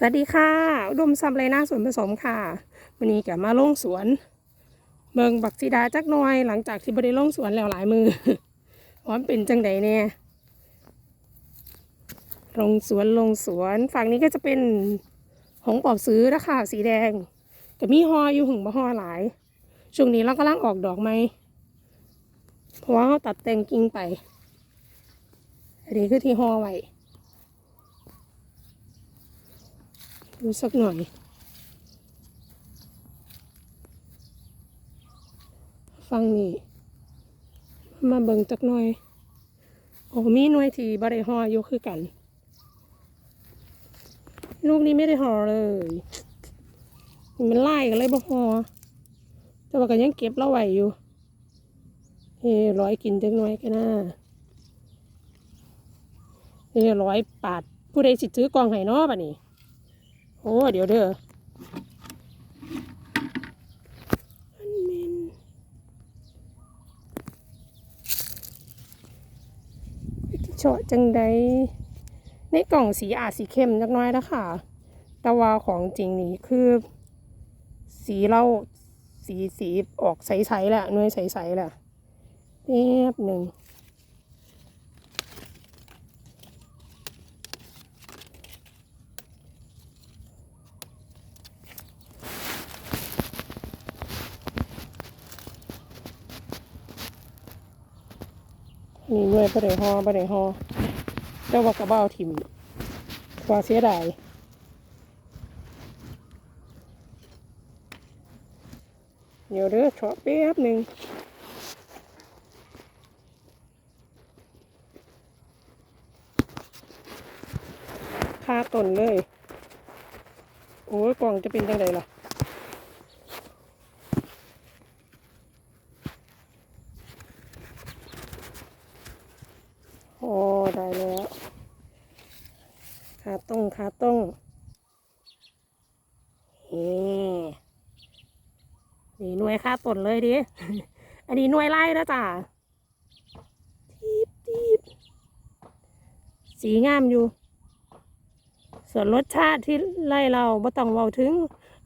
สวัสดีค่ะดมซัมไรนาสวนผสมค่ะวันนี้แกมาลงสวน เมืองบักซีดาจักน่อย หลังจากที่บริลงสวนแล้วหลายมือว่ามันเป็นจังใดเนี่ยลงสวนลงสวน ฝั่งนี้ก็จะเป็นหงปอบซื้อราคาสีแดงก็มีฮออยู่หึงบ่ฮอหลาย ช่วงนี้เรากำลังออกดอกไหมเพราะว่าเราตัดแต่งกิ่งไปอันนี้คือที่ฮอไว้ ดูสักหน่อย ฟังนี่มาเบิ่งจักหน่อย โอ้มีหน่วยที่บริหออยู่คือกัน ลูกนี้ไม่ได้หอเลยมันไล่กันเลยบ่หอแต่ว่าก็ยังเก็บเราไว้อยู่เฮ้ร้อยกินจักหน่อยกันนะเฮ้ร้อยปาดผู้ใดสิซื้อกองไห้นอป่ะนี่ โอ้เดี๋ยวเด้ออันเมนเฉาะจังใดในกล่องสีอาจสีเข้มจักน้อยแล้วค่ะ แต่ว่าของจริงนี่คือ สีเราสีสีออกใสๆแหละน่วยใสๆแหละแป๊บหนึ่ง นี่หน่วยบริหอบริหอเจ้าว่ากระเบ้าทิมว่าเสียดายเดี๋ยวเด้อเฉาะแป๊บหนึ่งคาต้นเลย โอ้ยกล่องจะเป็นยังไงล่ะ โอ้ ได้แล้วขาต้งขาต้งเฮ้นี่หน่วยค่าต้นเลยดิ อันนี้หน่วยไล่แล้วจ้ะทีบทีบสีงามอยู่ ส่วนรสชาติที่ไล่เราไม่ต้องเว้าถึง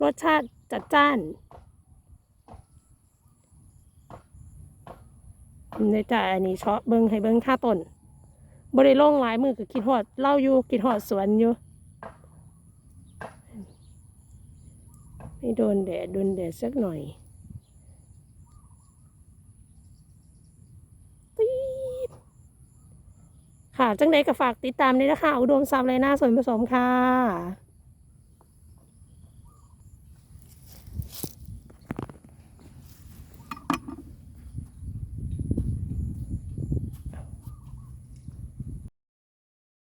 รสชาติจัดจ้านในจ่าอันนี้เชาะเบิ้งให้เบิ้งค่าต้น บริโล่งหลายมือก็คิดหอดเล่าอยู่คิดหอดสวนอยู่ให้โดนแดดโดนแดดสักหน่อยปี๊บค่ะ จังใดก็ฝากติดตามด้วยนะคะ อุดมซามไรหน้าส่วนผสมค่ะ